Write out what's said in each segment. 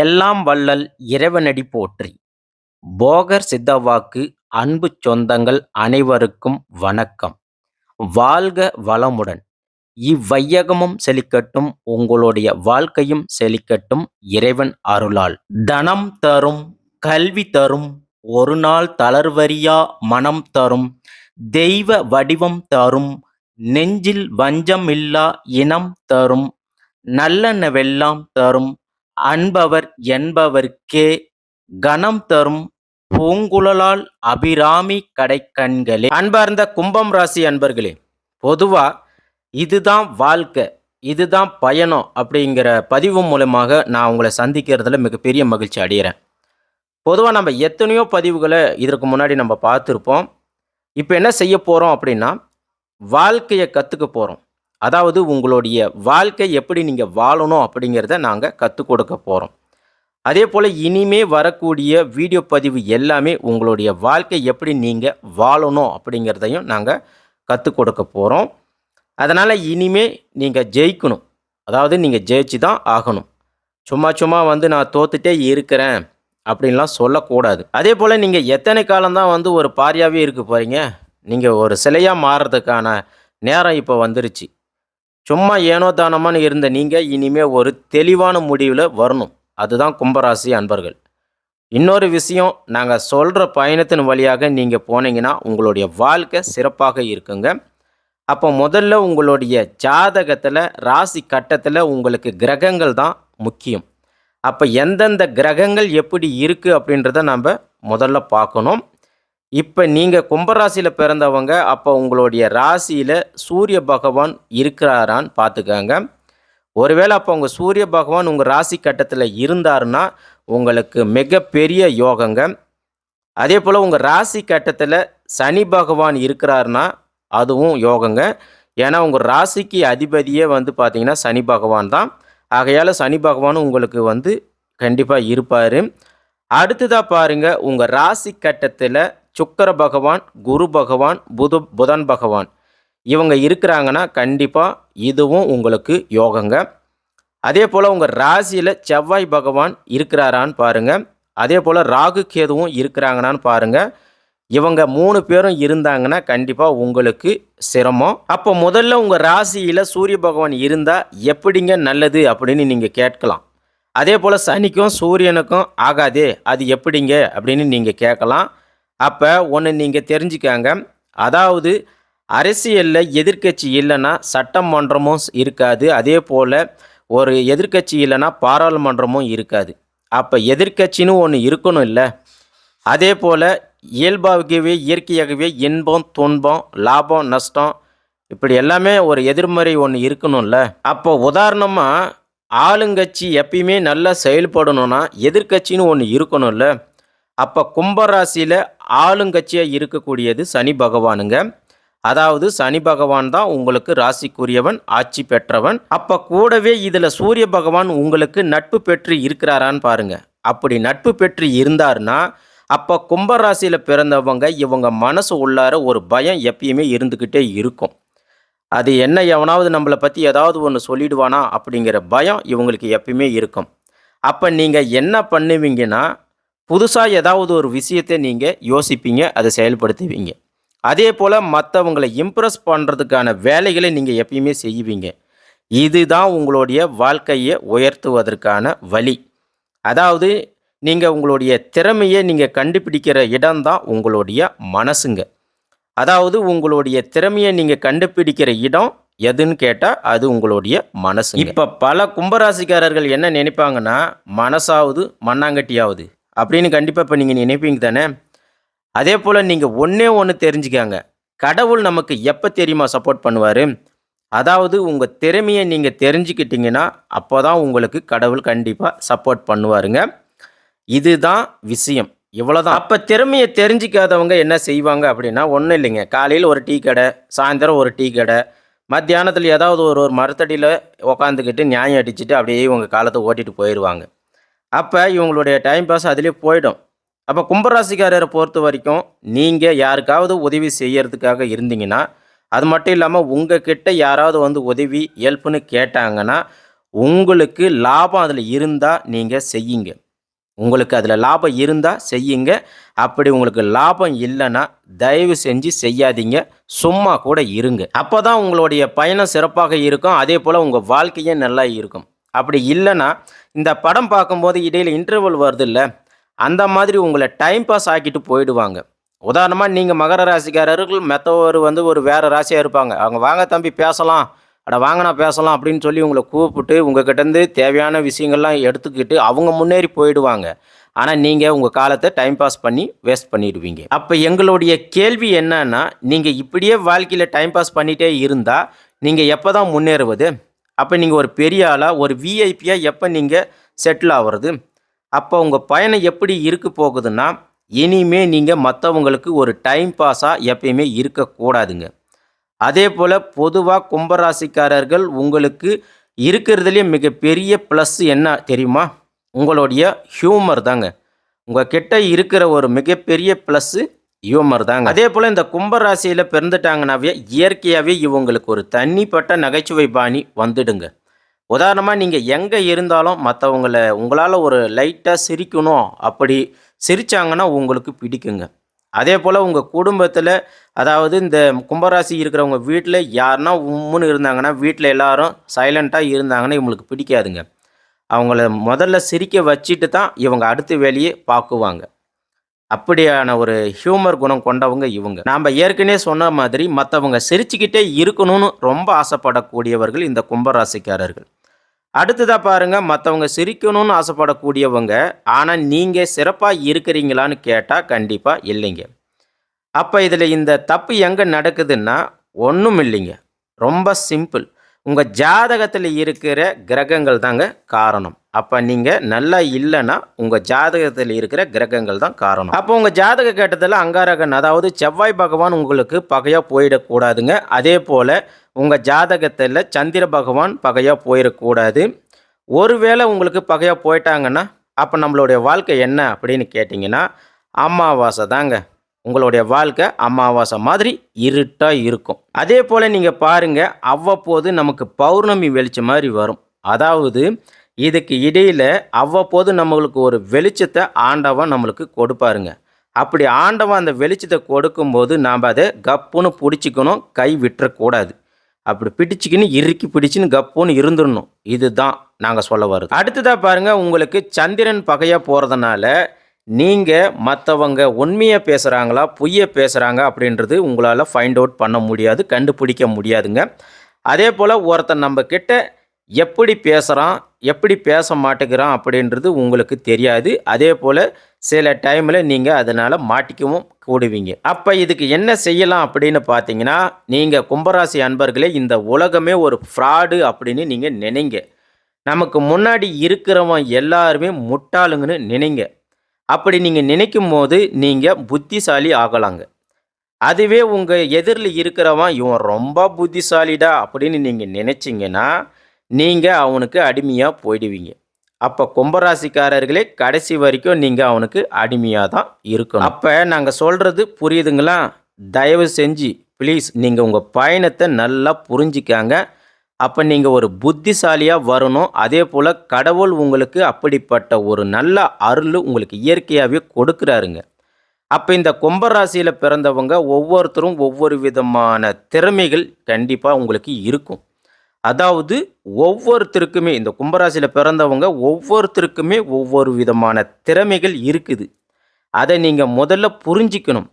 எல்லாம் வள்ளல் இறைவனடி போற்றி. போகர் சித்தவாக்கு அன்பு சொந்தங்கள் அனைவருக்கும் வணக்கம். வாழ்க வளமுடன். இவ்வையகமும் செழிக்கட்டும் உங்களுடைய வாழ்க்கையும் செழிக்கட்டும் இறைவன் அருளால். தனம் தரும் கல்வி தரும் ஒரு நாள் தளர்வரியா மனம் தரும் தெய்வ வடிவம் தரும் நெஞ்சில் வஞ்சமில்லா இனம் தரும் நல்லெண்ணவெல்லாம் தரும் அன்பவர் என்பவர்க்கே கணம் தரும் பூங்குழலால் அபிராமி கடைக்கண்களே அன்பார்ந்த கும்பம் ராசி அன்பர்களே பொதுவா இதுதான் வாழ்க்கை இதுதான் பயணம் அப்படிங்கிற பதிவு மூலமாக நான் உங்களை சந்திக்கிறதுல மிகப்பெரிய மகிழ்ச்சி அடைகிறேன் பொதுவாக நம்ம எத்தனையோ பதிவுகளை இதற்கு முன்னாடி நம்ம பார்த்துருப்போம். இப்போ என்ன செய்ய போகிறோம் அப்படின்னா வாழ்க்கையை கற்றுக்க போகிறோம் அதாவது உங்களுடைய வாழ்க்கை எப்படி நீங்கள் வாழணும் அப்படிங்கிறத நாங்கள் கற்றுக் கொடுக்க போகிறோம் அதே போல் இனிமே வரக்கூடிய வீடியோ பதிவு எல்லாமே உங்களுடைய வாழ்க்கை எப்படி நீங்கள் வாழணும் அப்படிங்கிறதையும் நாங்கள் கற்றுக் கொடுக்க போகிறோம் அதனால் இனிமே நீங்கள் ஜெயிக்கணும். அதாவது நீங்கள் ஜெயிச்சு தான் ஆகணும். சும்மா சும்மா வந்து நான் தோத்துட்டே இருக்கிறேன் அப்படின்லாம் சொல்லக்கூடாது. அதே போல் நீங்கள் எத்தனை காலம்தான் வந்து ஒரு பாரியாகவே இருக்க போகிறீங்க நீங்கள் ஒரு சிலையாக மாறுறதுக்கான நேரம் இப்போ வந்துருச்சு. சும்மா ஏனோ தானமானு இருந்த நீங்கள் இனிமே ஒரு தெளிவான முடிவில் வரணும். அதுதான் கும்பராசி அன்பர்கள். இன்னொரு விஷயம் நாங்கள் சொல்கிற பயணத்தின் வழியாக நீங்கள் போனீங்கன்னா உங்களுடைய வாழ்க்கை சிறப்பாக இருக்குங்க. அப்போ முதல்ல உங்களுடைய ஜாதகத்தில் ராசி கட்டத்தில் உங்களுக்கு கிரகங்கள் தான் முக்கியம். அப்போ எந்தெந்த கிரகங்கள் எப்படி இருக்குது அப்படின்றத நம்ம முதல்ல பார்க்கணும். இப்போ நீங்கள் கும்பராசியில் பிறந்தவங்க அப்போ உங்களுடைய ராசியில் சூரிய பகவான் இருக்கிறாரான்னு பார்த்துக்கோங்க ஒருவேளை அப்போ உங்கள் சூரிய பகவான் உங்கள் ராசி கட்டத்தில் இருந்தாருன்னா உங்களுக்கு மிகப்பெரிய யோகங்க. அதே போல் உங்கள் ராசி கட்டத்தில் சனி பகவான் இருக்கிறாருன்னா அதுவும் யோகங்க. ஏன்னா உங்கள் ராசிக்கு அதிபதியே வந்து பார்த்திங்கன்னா சனி பகவான் தான். ஆகையால் சனி பகவானும் உங்களுக்கு வந்து கண்டிப்பாக இருப்பார். அடுத்ததாக பாருங்கள் உங்கள் ராசி கட்டத்தில் சுக்கர பகவான் குரு பகவான் புது புதன் பகவான். இவங்க இருக்கிறாங்கன்னா கண்டிப்பாக இதுவும் உங்களுக்கு யோகங்க. அதே போல் உங்கள் ராசியில் செவ்வாய் பகவான் இருக்கிறாரான்னு பாருங்கள் அதே போல் ராகு கேதுவும் இருக்கிறாங்கன்னான்னு பாருங்கள் இவங்க மூணு பேரும் இருந்தாங்கன்னா கண்டிப்பாக உங்களுக்கு சிரமம். அப்போ முதல்ல உங்கள் ராசியில் சூரிய பகவான் இருந்தால் எப்படிங்க நல்லது அப்படின்னு நீங்கள் கேட்கலாம். அதே போல் சனிக்கும் சூரியனுக்கும் ஆகாதே அது எப்படிங்க அப்படின்னு நீங்கள் கேட்கலாம். அப்போ ஒன்று நீங்கள் தெரிஞ்சுக்காங்க. அதாவது அரசியலில் எதிர்க்கட்சி இல்லைன்னா சட்டமன்றமும் இருக்காது. அதே போல் ஒரு எதிர்க்கட்சி இல்லைன்னா பாராளுமன்றமும் இருக்காது. அப்போ எதிர்க்கட்சின்னு ஒன்று இருக்கணும் இல்லை. அதே போல் இயல்பாகவே இயற்கையாகவே இன்பம் துன்பம் லாபம் நஷ்டம் இப்படி எல்லாமே ஒரு எதிர்மறை ஒன்று இருக்கணும்ல. அப்போ உதாரணமாக ஆளுங்கட்சி எப்பயுமே நல்லா செயல்படணும்னா எதிர்கட்சின்னு ஒன்று இருக்கணும்ல. அப்போ கும்பராசியில் ஆளுங்கட்சியாக இருக்கக்கூடியது சனி பகவானுங்க. அதாவது சனி பகவான் தான் உங்களுக்கு ராசிக்குரியவன் ஆட்சி பெற்றவன். அப்போ கூடவே இதில் சூரிய பகவான் உங்களுக்கு நட்பு பெற்று இருக்கிறாரான்னு பாருங்க. அப்படி நட்பு பெற்று இருந்தார்னா அப்போ கும்பராசியில் பிறந்தவங்க இவங்க மனசு உள்ளார ஒரு பயம் எப்பயுமே இருந்துக்கிட்டே இருக்கும். அது என்ன எவனாவது நம்மளை பற்றி ஏதாவது ஒன்று சொல்லிடுவானா அப்படிங்கிற பயம் இவங்களுக்கு எப்பயுமே இருக்கும். அப்போ நீங்கள் என்ன பண்ணுவீங்கன்னா புதுசாக ஏதாவது ஒரு விஷயத்தை நீங்கள் யோசிப்பீங்க அதை செயல்படுத்துவீங்க. அதே போல் மற்றவங்களை இம்ப்ரெஸ் பண்ணுறதுக்கான வேலைகளை நீங்கள் எப்பயுமே செய்வீங்க. இதுதான் உங்களுடைய வாழ்க்கையை உயர்த்துவதற்கான வழி. அதாவது நீங்கள் உங்களுடைய திறமையை நீங்கள் கண்டுபிடிக்கிற இடம்தான் உங்களுடைய மனசுங்க. அதாவது உங்களுடைய திறமையை நீங்கள் கண்டுபிடிக்கிற இடம் எதுன்னு கேட்டால் அது உங்களுடைய மனசு இப்போ பல கும்பராசிக்காரர்கள் என்ன நினைப்பாங்கன்னா மனசாவது மண்ணாங்கட்டியாவது. அப்படின்னு கண்டிப்பாக இப்போ நீங்கள் நினைப்பீங்க தானே? அதே போல் நீங்கள் ஒன்றே ஒன்று தெரிஞ்சுக்காங்க. கடவுள் நமக்கு எப்போ தெரியுமா சப்போர்ட் பண்ணுவார்? அதாவது உங்கள் திறமையை நீங்கள் தெரிஞ்சுக்கிட்டீங்கன்னா அப்போ தான் உங்களுக்கு கடவுள் கண்டிப்பாக சப்போர்ட் பண்ணுவாருங்க. இதுதான் விஷயம். இவ்வளோதான் அப்போ திறமையை தெரிஞ்சிக்காதவங்க என்ன செய்வாங்க அப்படின்னா ஒன்றும் இல்லைங்க. காலையில் ஒரு டீ கடை சாயந்தரம் ஒரு டீ கடை மத்தியானத்தில் ஏதாவது ஒரு ஒரு மரத்தடியில் உக்காந்துக்கிட்டு நியாயம் அடிச்சுட்டு அப்படியே உங்கள் காலத்தை ஓட்டிகிட்டு போயிடுவாங்க அப்போ இவங்களுடைய டைம் பாஸ் அதிலே போயிடும். அப்போ கும்பராசிக்காரரை பொறுத்த வரைக்கும் நீங்கள் யாருக்காவது உதவி செய்யறதுக்காக இருந்தீங்கன்னா அது மட்டும் இல்லாமல் உங்கள் கிட்ட யாராவது வந்து உதவி ஹெல்ப்னு கேட்டாங்கன்னா உங்களுக்கு லாபம் அதில் இருந்தால் நீங்கள் செய்யுங்க. உங்களுக்கு அதில் லாபம் இருந்தால் செய்யுங்க. அப்படி உங்களுக்கு லாபம் இல்லைன்னா தயவு செஞ்சு செய்யாதீங்க. சும்மா கூட இருங்க. அப்போ தான் உங்களுடைய பயணம் சிறப்பாக இருக்கும். அதே போல் உங்கள் வாழ்க்கையும் நல்லா இருக்கும். அப்படி இல்லைன்னா இந்த படம் பார்க்கும்போது இடையில் இன்டர்வல் வருது இல்லை அந்த மாதிரி உங்களை டைம் பாஸ் ஆக்கிட்டு போயிடுவாங்க. உதாரணமாக நீங்கள் மகர ராசிக்காரர்கள் மெத்தவர் வந்து ஒரு வேறு ராசியாக இருப்பாங்க. அவங்க வாங்க தம்பி பேசலாம். அட வாங்கினா பேசலாம் அப்படின்னு சொல்லி உங்களை கூப்பிட்டு உங்ககிட்டேருந்து தேவையான விஷயங்கள்லாம் எடுத்துக்கிட்டு அவங்க முன்னேறி போயிடுவாங்க. ஆனால் நீங்கள் உங்கள் காலத்தை டைம் பாஸ் பண்ணி வேஸ்ட் பண்ணிடுவீங்க. அப்போ எங்களுடைய கேள்வி என்னன்னா நீங்கள் இப்படியே வாழ்க்கையில் டைம் பாஸ் பண்ணிகிட்டே இருந்தால் நீங்கள் எப்போ தான் முன்னேறுவது? அப்போ நீங்கள் ஒரு பெரிய ஆளாக ஒரு விஐபியாக எப்போ நீங்கள் செட்டில் ஆகிறது அப்போ உங்கள் பயணம் எப்படி இருக்க போகுதுன்னா இனிமே நீங்கள் மற்றவங்களுக்கு ஒரு டைம் பாஸாக எப்பயுமே இருக்கக்கூடாதுங்க அதே போல் பொதுவாக கும்பராசிக்காரர்கள் உங்களுக்கு இருக்கிறதுலே மிகப்பெரிய ப்ளஸ் என்ன தெரியுமா? உங்களுடைய ஹியூமர் தாங்க. உங்கள் கிட்ட இருக்கிற ஒரு மிகப்பெரிய ப்ளஸ்ஸு ஹியூமர் தாங்க அதே போல் இந்த கும்பராசியில் பிறந்துட்டாங்கனாவே இயற்கையாகவே இவங்களுக்கு ஒரு தனிப்பட்ட நகைச்சுவை பாணி வந்துடுங்க. உதாரணமாக நீங்கள் எங்கே இருந்தாலும் மற்றவங்கள உங்களால் ஒரு லைட்டாக சிரிக்கணும் அப்படி சிரித்தாங்கன்னா உங்களுக்கு பிடிக்குங்க. அதே போல் உங்கள் குடும்பத்தில் அதாவது இந்த கும்பராசி இருக்கிறவங்க வீட்டில் யாருன்னா உம்முன்னு இருந்தாங்கன்னா வீட்டில் எல்லாரும் சைலண்ட்டாக இருந்தாங்கன்னா இவங்களுக்கு பிடிக்காதுங்க. அவங்கள முதல்ல சிரிக்க வச்சுட்டு தான் இவங்க அடுத்த வேலையை பார்க்குவாங்க. அப்படியான ஒரு ஹியூமர் குணம் கொண்டவங்க இவங்க. நாம் ஏற்கனவே சொன்ன மாதிரி மற்றவங்க சிரிச்சுக்கிட்டே இருக்கணும்னு ரொம்ப ஆசைப்படக்கூடியவர்கள் இந்த கும்பராசிக்காரர்கள். அடுத்ததாக பாருங்கள் மற்றவங்க சிரிக்கணும்னு ஆசைப்படக்கூடியவங்க ஆனால் நீங்கள் சிறப்பாக இருக்கிறீங்களான்னு கேட்டால் கண்டிப்பாக இல்லைங்க. அப்போ இதில் இந்த தப்பு எங்கே நடக்குதுன்னா ஒன்றும் இல்லைங்க. ரொம்ப சிம்பிள். உங்கள் ஜாதகத்தில் இருக்கிற கிரகங்கள் தாங்க காரணம். அப்போ நீங்கள் நல்லா இல்லைன்னா உங்கள் ஜாதகத்தில் இருக்கிற கிரகங்கள் தான் காரணம். அப்போ உங்கள் ஜாதக கேட்டதில் அங்காரகன் அதாவது செவ்வாய் பகவான் உங்களுக்கு பகையாக போயிடக்கூடாதுங்க. அதே போல் உங்கள் ஜாதகத்தில் சந்திர பகவான் பகையாக போயிடக்கூடாது. ஒருவேளை உங்களுக்கு பகையாக போயிட்டாங்கன்னா அப்போ நம்மளுடைய வாழ்க்கை என்ன அப்படின்னு கேட்டிங்கன்னா அமாவாசை தாங்க. உங்களுடைய வாழ்க்கை அமாவாசை மாதிரி இருட்டாக இருக்கும். அதே போல் நீங்கள் பாருங்கள் அவ்வப்போது நமக்கு பௌர்ணமி வெளிச்சம் மாதிரி வரும். அதாவது இதுக்கு இடையில் அவ்வப்போது நம்மளுக்கு ஒரு வெளிச்சத்தை ஆண்டவன் நம்மளுக்கு கொடுப்பாருங்க. அப்படி ஆண்டவன் அந்த வெளிச்சத்தை கொடுக்கும்போது நாம் அதை கப்புன்னு பிடிச்சிக்கணும் கை விட்டுறக்கூடாது. அப்படி பிடிச்சிக்கின்னு இறுக்கி பிடிச்சின்னு கப்புன்னு இருந்துடணும். இதுதான் நாங்கள் சொல்ல வருது அடுத்ததாக பாருங்கள் உங்களுக்கு சந்திரன் பகையாக போகிறதுனால நீங்கள் மற்றவங்க உண்மையாக பேசுகிறாங்களா பொய்யை பேசுகிறாங்க அப்படின்றது உங்களால் ஃபைண்ட் அவுட் பண்ண முடியாது கண்டுபிடிக்க முடியாதுங்க. அதே போல் ஒருத்தன் நம்ம கிட்ட எப்படி பேசுகிறான் எப்படி பேச மாட்டேங்கிறான் அப்படின்றது உங்களுக்கு தெரியாது. அதே போல் சில டைமில் நீங்கள் அதனால் மாட்டிக்கவும் கூடுவீங்க. அப்போ இதுக்கு என்ன செய்யலாம் அப்படின்னு பார்த்தீங்கன்னா நீங்கள் கும்பராசி அன்பர்களே இந்த உலகமே ஒரு ஃப்ராடு அப்படின்னு நீங்கள் நினைங்க. நமக்கு முன்னாடி இருக்கிறவன் எல்லாருமே முட்டாளுங்கன்னு நினைங்க. அப்படி நீங்கள் நினைக்கும் போது நீங்கள் புத்திசாலி ஆகலாங்க. அதுவே உங்கள் எதிரில் இருக்கிறவன் இவன் ரொம்ப புத்திசாலிடா அப்படின்னு நீங்கள் நினச்சிங்கன்னா நீங்கள் அவனுக்கு அடிமையாக போயிடுவீங்க. அப்போ கும்பராசிக்காரர்களே கடைசி வரைக்கும் நீங்கள் அவனுக்கு அடிமையாக தான் இருக்கணும். அப்போ நாங்கள் சொல்கிறது புரியுதுங்களா? தயவு செஞ்சு ப்ளீஸ் நீங்கள் உங்கள் பயணத்தை நல்லா புரிஞ்சிக்காங்க. அப்போ நீங்கள் ஒரு புத்திசாலியாக வரணும். அதே போல் கடவுள் உங்களுக்கு அப்படிப்பட்ட ஒரு நல்ல அருள் உங்களுக்கு இயற்கையாகவே கொடுக்குறாருங்க. அப்போ இந்த கும்பராசியில் பிறந்தவங்க ஒவ்வொருத்தரும் ஒவ்வொரு விதமான திறமைகள் கண்டிப்பாக உங்களுக்கு இருக்கும். அதாவது ஒவ்வொருத்தருக்குமே இந்த கும்பராசியில் பிறந்தவங்க ஒவ்வொருத்தருக்குமே ஒவ்வொரு விதமான திறமைகள் இருக்குது. அதை நீங்கள் முதல்ல புரிஞ்சிக்கணும்.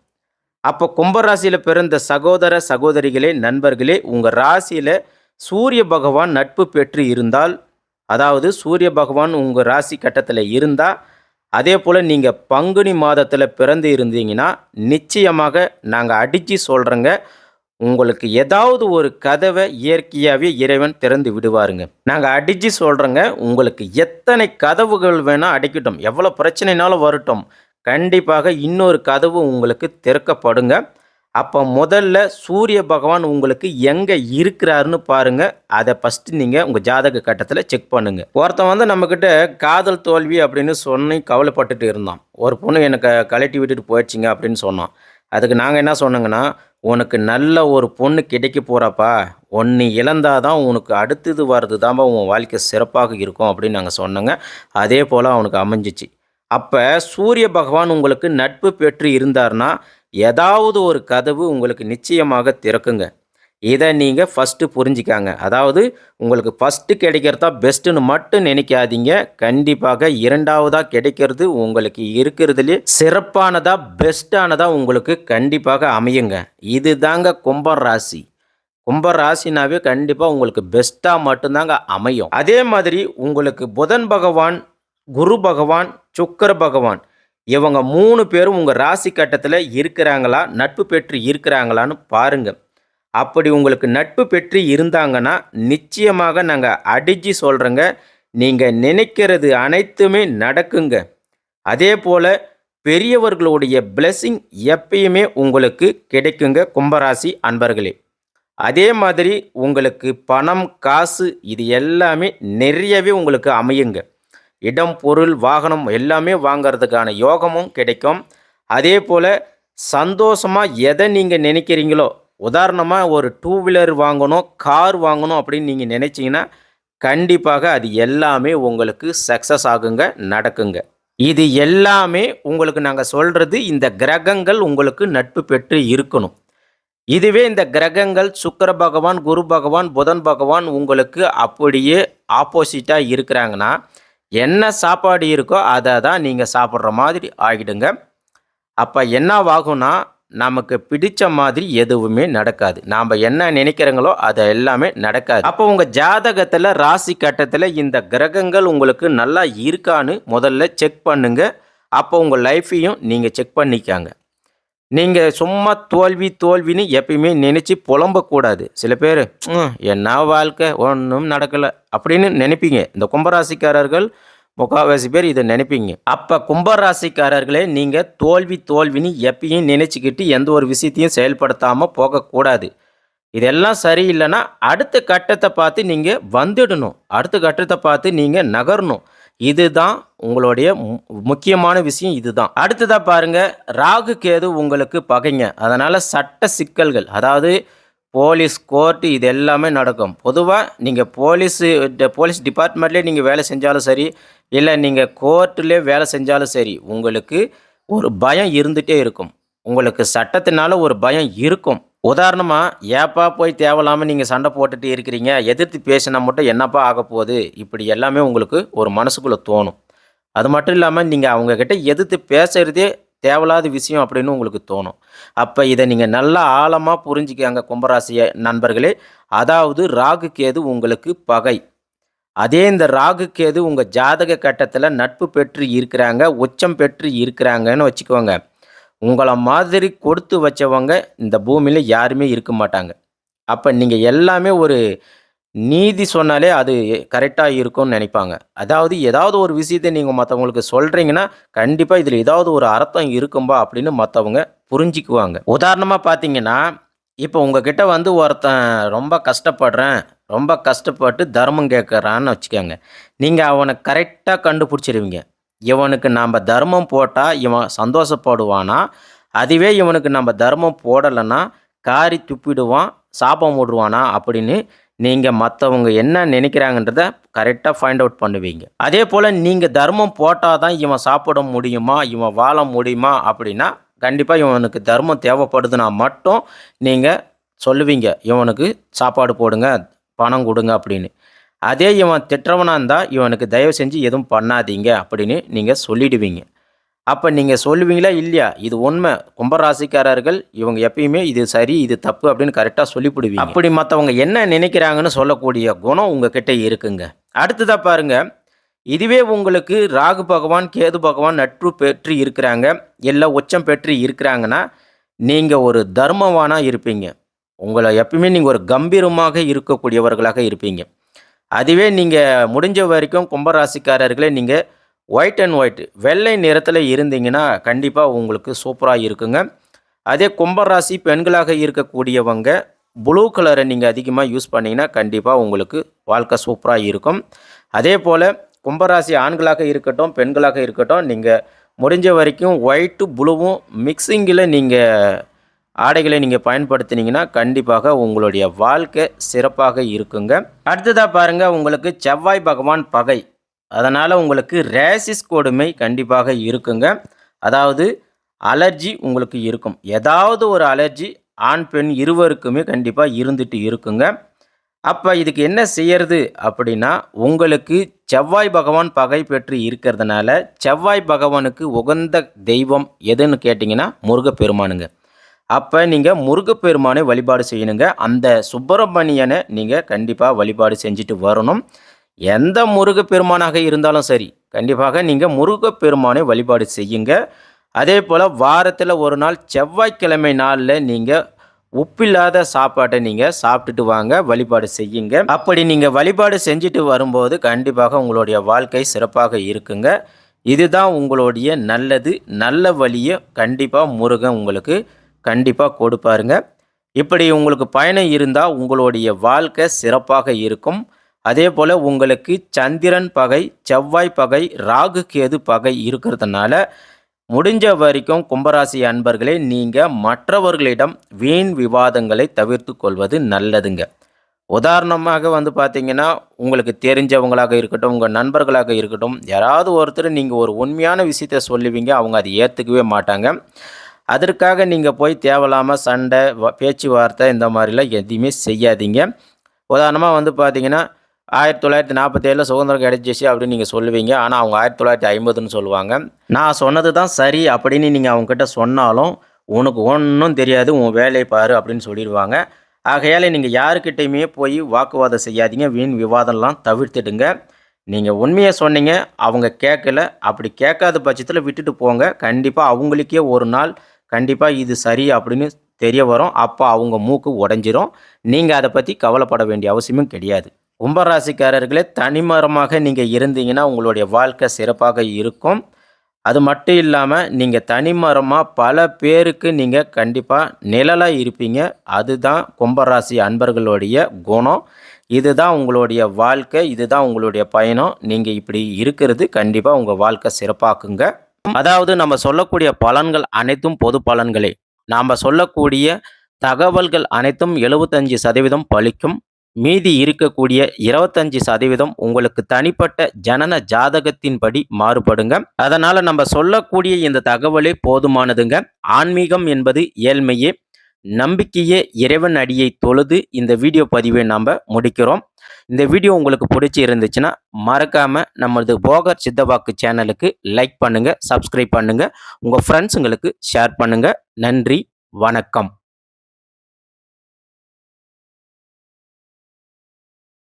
அப்போ கும்பராசியில் பிறந்த சகோதர சகோதரிகளே நண்பர்களே உங்கள் ராசியில் சூரிய பகவான் நட்பு பெற்று இருந்தால் அதாவது சூரிய பகவான் உங்கள் ராசி கட்டத்தில் இருந்தால் அதே போல் நீங்கள் பங்குனி மாதத்தில் பிறந்து இருந்தீங்கன்னா நிச்சயமாக நாங்கள் அடித்து சொல்கிறோங்க உங்களுக்கு ஏதாவது ஒரு கதவை இயற்கையாகவே இறைவன் திறந்து விடுவாருங்க. நாங்கள் அடித்து சொல்கிறோங்க உங்களுக்கு எத்தனை கதவுகள் வேணால் அடிக்கட்டும். எவ்வளோ பிரச்சனைனாலும் வரட்டும். கண்டிப்பாக இன்னொரு கதவு உங்களுக்கு திறக்கப்படுங்க. அப்போ முதல்ல சூரிய பகவான் உங்களுக்கு எங்கே இருக்கிறாருன்னு பாருங்கள் அதை ஃபஸ்ட்டு நீங்கள் உங்கள் ஜாதக கட்டத்தில் செக் பண்ணுங்கள் ஒருத்தன் வந்து நம்மக்கிட்ட காதல் தோல்வி அப்படின்னு சொன்னி கவலைப்பட்டுட்டு இருந்தான். ஒரு பொண்ணு எனக்கு கலட்டி விட்டுட்டு போயிடுச்சிங்க அப்படின்னு சொன்னான். அதுக்கு நாங்கள் என்ன சொன்னோங்கன்னா உனக்கு நல்ல ஒரு பொண்ணு கிடைக்க போகிறாப்பா ஒன்று இழந்தால் தான் உனக்கு அடுத்தது வர்றது தான்ப்பா உன் வாழ்க்கை சிறப்பாக இருக்கும் அப்படின்னு நாங்கள் சொன்னோங்க. அதே போல் அவனுக்கு அமைஞ்சிச்சு. அப்போ சூரிய பகவான் உங்களுக்கு நட்பு பெற்று இருந்தார்னா ஏதாவது ஒரு கதவு உங்களுக்கு நிச்சயமாக திறக்குங்க. இதை நீங்கள் ஃபஸ்ட்டு புரிஞ்சிக்காங்க. அதாவது உங்களுக்கு ஃபஸ்ட்டு கிடைக்கிறதா பெஸ்ட்டுன்னு மட்டும் நினைக்காதீங்க. கண்டிப்பாக இரண்டாவதாக கிடைக்கிறது உங்களுக்கு இருக்கிறதுலே சிறப்பானதாக பெஸ்ட்டானதாக உங்களுக்கு கண்டிப்பாக அமையுங்க. இது தாங்க கும்பம் ராசி. கும்ப ராசினாவே கண்டிப்பாக உங்களுக்கு பெஸ்ட்டாக மட்டும்தாங்க அமையும். அதே மாதிரி உங்களுக்கு புதன் பகவான் குரு பகவான் சுக்கர பகவான் இவங்க மூணு பேரும் உங்கள் ராசி கட்டத்தில் இருக்கிறாங்களா நட்பு பெற்று இருக்கிறாங்களான்னு பாருங்கள் அப்படி உங்களுக்கு நட்பு பெற்று இருந்தாங்கன்னா நிச்சயமாக நாங்கள் அடித்து சொல்கிறோங்க நீங்கள் நினைக்கிறது அனைத்துமே நடக்குங்க. அதே போல் பெரியவர்களுடைய பிளெஸ்ஸிங் எப்பயுமே உங்களுக்கு கிடைக்குங்க கும்பராசி அன்பர்களே. அதே மாதிரி உங்களுக்கு பணம் காசு இது எல்லாமே நிறையவே உங்களுக்கு அமையுங்க. இடம் பொருள் வாகனம் எல்லாமே வாங்கிறதுக்கான யோகமும் கிடைக்கும். அதே போல் சந்தோஷமாக எதை நீங்கள் நினைக்கிறீங்களோ உதாரணமாக ஒரு டூ வீலர் வாங்கணும் கார் வாங்கணும் அப்படின்னு நீங்கள் நினச்சிங்கன்னா கண்டிப்பாக அது எல்லாமே உங்களுக்கு சக்ஸஸ் ஆகுங்க நடக்குங்க. இது எல்லாமே உங்களுக்கு நாங்கள் சொல்கிறது இந்த கிரகங்கள் உங்களுக்கு நட்பு பெற்று இருக்கணும். இதுவே இந்த கிரகங்கள் சுக்கிர பகவான் குரு பகவான் புதன் பகவான் உங்களுக்கு அப்படியே ஆப்போசிட்டாக இருக்கிறாங்கன்னா என்ன சாப்பாடு இருக்கோ அதை தான் நீங்கள் சாப்பிட்ற மாதிரி ஆகிடுங்க. அப்போ என்னவாகும்னா நமக்கு பிடிச்ச மாதிரி எதுவுமே நடக்காது. நாம் என்ன நினைக்கிறங்களோ அது எல்லாமே நடக்காது. அப்போ உங்கள் ஜாதகத்தில் ராசி கட்டத்தில் இந்த கிரகங்கள் உங்களுக்கு நல்லா இருக்கான்னு முதல்ல செக் பண்ணுங்க. அப்போ உங்கள் லைஃப்பையும் நீங்கள் செக் பண்ணிக்காங்க. நீங்கள் சும்மா தோல்வி தோல்வின்னு எப்பயுமே நினச்சி புலம்பக்கூடாது. சில பேர் என்ன வாழ்க்கை? ஒன்றும் நடக்கலை. அப்படின்னு நினைப்பீங்க. இந்த கும்பராசிக்காரர்கள் முக்கால்வாசி பேர் இதை நினைப்பீங்க. அப்போ கும்பராசிக்காரர்களே நீங்கள் தோல்வி தோல்வின்னு எப்பயும் நினச்சிக்கிட்டு எந்த ஒரு விஷயத்தையும் செயல்படுத்தாமல் போகக்கூடாது. இதெல்லாம் சரியில்லைன்னா அடுத்த கட்டத்தை பார்த்து நீங்கள் வந்துடணும். அடுத்த கட்டத்தை பார்த்து நீங்கள் நகரணும். இதுதான் உங்களுடைய மு- முக்கியமான விஷயம் இதுதான். அடுத்ததாக பாருங்க ராகு கேது உங்களுக்கு பகைங்க. அதனால் சட்ட சிக்கல்கள் அதாவது போலீஸ் கோர்ட்டு இது எல்லாமே நடக்கும். பொதுவாக நீங்கள் போலீஸு போலீஸ் டிபார்ட்மெண்ட்லேயே நீங்கள் வேலை செஞ்சாலும் சரி இல்லை நீங்கள் கோர்ட்டுலேயே வேலை செஞ்சாலும் சரி உங்களுக்கு ஒரு பயம் இருந்துகிட்டே இருக்கும். உங்களுக்கு சட்டத்தினால ஒரு பயம் இருக்கும். உதாரணமாக ஏப்பா போய் தேவையில்லாமல் நீங்கள் சண்டை போட்டுட்டு இருக்கிறீங்க எதிர்த்து பேசினா மட்டும் என்னப்பா ஆக போகுது? இப்படி எல்லாமே உங்களுக்கு ஒரு மனசுக்குள்ளே தோணும். அது மட்டும் இல்லாமல் நீங்கள் அவங்கக்கிட்ட எதிர்த்து பேசுகிறதே தேவையில்லாத விஷயம் அப்படின்னு உங்களுக்கு தோணும். அப்போ இதை நீங்கள் நல்லா ஆழமாக புரிஞ்சுக்கங்க கும்பராசிய நண்பர்களே. அதாவது ராகு கேது உங்களுக்கு பகை. அதே இந்த ராகு கேது உங்கள் ஜாதக கட்டத்தில் நட்பு பெற்று இருக்கிறாங்க உச்சம் பெற்று இருக்கிறாங்கன்னு வச்சுக்கோங்க. உங்களை மாதிரி கொடுத்து வச்சவங்க இந்த பூமியில் யாருமே இருக்க மாட்டாங்க. அப்போ நீங்கள் எல்லாமே ஒரு நீதி சொன்னாலே அது கரெக்டாக இருக்கும்னு நினைப்பாங்க. அதாவது ஏதாவது ஒரு விஷயத்தை நீங்கள் மற்றவங்களுக்கு சொல்கிறீங்கன்னா கண்டிப்பாக இதில் ஏதாவது ஒரு அர்த்தம் இருக்கும்பா அப்படின்னு மற்றவங்க புரிஞ்சுக்குவாங்க. உதாரணமாக பார்த்தீங்கன்னா இப்போ உங்ககிட்ட வந்து ஒருத்தன் ரொம்ப கஷ்டப்படுறேன் ரொம்ப கஷ்டப்பட்டு தர்மம் கேட்குறான்னு வச்சுக்கோங்க. நீங்கள் அவனை கரெக்டாக கண்டுபிடிச்சிருவீங்க. இவனுக்கு நாம் தர்மம் போட்டால் இவன் சந்தோஷப்படுவானா? அதுவே இவனுக்கு நம்ம தர்மம் போடலைன்னா காரி துப்பிடுவான் சாபம் விடுவானா அப்படின்னு நீங்கள் மற்றவங்க என்ன நினைக்கிறாங்கன்றத கரெக்டாக ஃபைண்ட் அவுட் பண்ணுவீங்க. அதே போல் நீங்கள் தர்மம் போட்டால் தான் இவன் சாப்பிட முடியுமா? இவன் வாழ முடியுமா? அப்படின்னா கண்டிப்பாக இவனுக்கு தர்மம் தேவைப்படுதுன்னா மட்டும் நீங்கள் சொல்லுவீங்க. இவனுக்கு சாப்பாடு போடுங்க பணம் கொடுங்க அப்படின்னு. அதே இவன் திட்டுறவனாக இருந்தால் இவனுக்கு தயவு செஞ்சு எதுவும் பண்ணாதீங்க அப்படின்னு நீங்கள் சொல்லிடுவீங்க. அப்போ நீங்கள் சொல்லுவீங்களா இல்லையா? இது உண்மை. கும்பராசிக்காரர்கள் இவங்க எப்பயுமே இது சரி இது தப்பு அப்படின்னு கரெக்டாக சொல்லிவிடுவீங்க அப்படி மற்றவங்க என்ன நினைக்கிறாங்கன்னு சொல்லக்கூடிய குணம் உங்ககிட்ட இருக்குங்க. அடுத்ததாக பாருங்க. இதுவே உங்களுக்கு ராகு பகவான் கேது பகவான் நட்பு பெற்று இருக்கிறாங்க. இல்லை உச்சம் பெற்று இருக்கிறாங்கன்னா நீங்கள் ஒரு தர்மவானாக இருப்பீங்க. உங்களை எப்பயுமே நீங்கள் ஒரு கம்பீரமாக இருக்கக்கூடியவர்களாக இருப்பீங்க. அதுவே நீங்கள் முடிஞ்ச வரைக்கும் கும்பராசிக்காரர்களே நீங்கள் ஒயிட் அண்ட் ஒயிட் வெள்ளை நிறத்தில் இருந்தீங்கன்னா கண்டிப்பாக உங்களுக்கு சூப்பராக இருக்குங்க. அதே கும்பராசி பெண்களாக இருக்கக்கூடியவங்க ப்ளூ கலரை நீங்கள் அதிகமாக யூஸ் பண்ணிங்கன்னா கண்டிப்பாக உங்களுக்கு வாழ்க்கை சூப்பராக இருக்கும். அதே போல் கும்பராசி ஆண்களாக இருக்கட்டும் பெண்களாக இருக்கட்டும் நீங்கள் முடிஞ்ச வரைக்கும் ஒயிட்டு ப்ளூவும் மிக்சிங்கில் நீங்கள் ஆடைகளை நீங்கள் பயன்படுத்தினீங்கன்னா கண்டிப்பாக உங்களுடைய வாழ்க்கை சிறப்பாக இருக்குங்க. அடுத்ததாக பாருங்கள் உங்களுக்கு செவ்வாய் பகவான் பகை. அதனால் உங்களுக்கு ரேசிஸ் கொடுமை கண்டிப்பாக இருக்குங்க. அதாவது அலர்ஜி உங்களுக்கு இருக்கும். ஏதாவது ஒரு அலர்ஜி ஆண் பெண் இருவருக்குமே கண்டிப்பாக இருந்துட்டு இருக்குங்க. அப்போ இதுக்கு என்ன செய்யறது அப்படின்னா உங்களுக்கு செவ்வாய் பகவான் பகை பெற்று இருக்கிறதுனால செவ்வாய் பகவானுக்கு உகந்த தெய்வம் எதுன்னு கேட்டிங்கன்னா முருகப்பெருமானுங்க. அப்போ நீங்கள் முருகப்பெருமானை வழிபாடு செய்யணுங்க. அந்த சுப்பிரமணியனை நீங்கள் கண்டிப்பாக வழிபாடு செஞ்சுட்டு வரணும். எந்த முருகப்பெருமானாக இருந்தாலும் சரி கண்டிப்பாக நீங்கள் முருகப்பெருமானை வழிபாடு செய்யுங்க. அதே போல் வாரத்தில் ஒரு நாள் செவ்வாய்க்கிழமை நாளில் நீங்கள் உப்பில்லாத சாப்பாட்டை நீங்கள் சாப்பிட்டுட்டு வாங்க வழிபாடு செய்யுங்க. அப்படி நீங்கள் வழிபாடு செஞ்சுட்டு வரும்போது கண்டிப்பாக உங்களுடைய வாழ்க்கை சிறப்பாக இருக்குங்க. இதுதான் உங்களுடைய நல்லது நல்ல வழியை கண்டிப்பாக முருகன் உங்களுக்கு கண்டிப்பாக கொடுப்பாருங்க இப்படி உங்களுக்கு பயணம் இருந்தால் உங்களுடைய வாழ்க்கை சிறப்பாக இருக்கும். அதே போல் உங்களுக்கு சந்திரன் பகை செவ்வாய் பகை ராகு கேது பகை இருக்கிறதுனால முடிஞ்ச வரைக்கும் கும்பராசி அன்பர்களே நீங்கள் மற்றவர்களிடம் வீண் விவாதங்களை தவிர்த்து கொள்வது நல்லதுங்க. உதாரணமாக வந்து பார்த்தீங்கன்னா உங்களுக்கு தெரிஞ்சவங்களாக இருக்கட்டும் உங்கள் நண்பர்களாக இருக்கட்டும் யாராவது ஒருத்தர் நீங்கள் ஒரு உண்மையான விஷயத்த சொல்லுவீங்க அவங்க அதை ஏற்றுக்கவே மாட்டாங்க. அதற்காக நீங்கள் போய் தேவையில்லாமல் சண்டை பேச்சுவார்த்தை இந்த மாதிரிலாம் எதுவுமே செய்யாதீங்க. உதாரணமாக வந்து பார்த்தீங்கன்னா ஆயிரத்தி தொள்ளாயிரத்தி நாற்பத்தேழில் சுதந்திரம் கிடைச்சிச்சு அப்படின்னு நீங்கள் சொல்லுவீங்க. ஆனால் அவங்க ஆயிரத்தி தொள்ளாயிரத்தி ஐம்பதுன்னு சொல்லுவாங்க. நான் சொன்னது தான் சரி அப்படின்னு நீங்கள் அவங்கக்கிட்ட சொன்னாலும் உனக்கு ஒன்றும் தெரியாது உன் வேலையை பாரு அப்படின்னு சொல்லிடுவாங்க. ஆகையால் நீங்கள் யாருக்கிட்டையுமே போய் வாக்குவாதம் செய்யாதீங்க. வீண் விவாதம்லாம் தவிர்த்துடுங்க. நீங்கள் உண்மையை சொன்னீங்க அவங்க கேட்கல அப்படி கேட்காத பட்சத்தில் விட்டுட்டு போங்க. கண்டிப்பாக அவங்களுக்கே ஒரு நாள் கண்டிப்பாக இது சரி அப்படின்னு தெரிய வரும். அப்போ அவங்க மூக்கு உடஞ்சிரும். நீங்கள் அதை பற்றி கவலைப்பட வேண்டிய அவசியமும் கிடையாது. கும்பராசிக்காரர்களே தனிமரமாக நீங்கள் இருந்தீங்கன்னா உங்களுடைய வாழ்க்கை சிறப்பாக இருக்கும். அது மட்டும் இல்லாமல் நீங்கள் தனிமரமாக பல பேருக்கு நீங்கள் கண்டிப்பாக நிழலாக இருப்பீங்க. அதுதான் கும்பராசி அன்பர்களுடைய குணம். இதுதான் உங்களுடைய வாழ்க்கை. இதுதான் உங்களுடைய பயணம். நீங்கள் இப்படி இருக்கிறது கண்டிப்பாக உங்கள் வாழ்க்கை சிறப்பாக்குங்க. அதாவது நம்ம சொல்லக்கூடிய பலன்கள் அனைத்தும் பொது பலன்களே. நாம் சொல்லக்கூடிய தகவல்கள் அனைத்தும் எழுபத்தஞ்சு சதவீதம் பலிக்கும். மீதி இருக்கக்கூடிய இருபத்தஞ்சு சதவீதம் உங்களுக்கு தனிப்பட்ட ஜனன ஜாதகத்தின்படி மாறுபடுங்க. அதனால நம்ம சொல்லக்கூடிய இந்த தகவலே போதுமானதுங்க. ஆன்மீகம் என்பது ஏழ்மையே. நம்பிக்கையே இறைவன் அடியை தொழுது இந்த வீடியோ பதிவை நாம் முடிக்கிறோம். இந்த வீடியோ உங்களுக்கு பிடிச்சி இருந்துச்சுன்னா மறக்காமல் நமது போகர் சித்தவாக்கு சேனலுக்கு லைக் பண்ணுங்கள் சப்ஸ்கிரைப் பண்ணுங்கள் உங்கள் ஃப்ரெண்ட்ஸுங்களுக்கு ஷேர் பண்ணுங்கள் நன்றி வணக்கம்.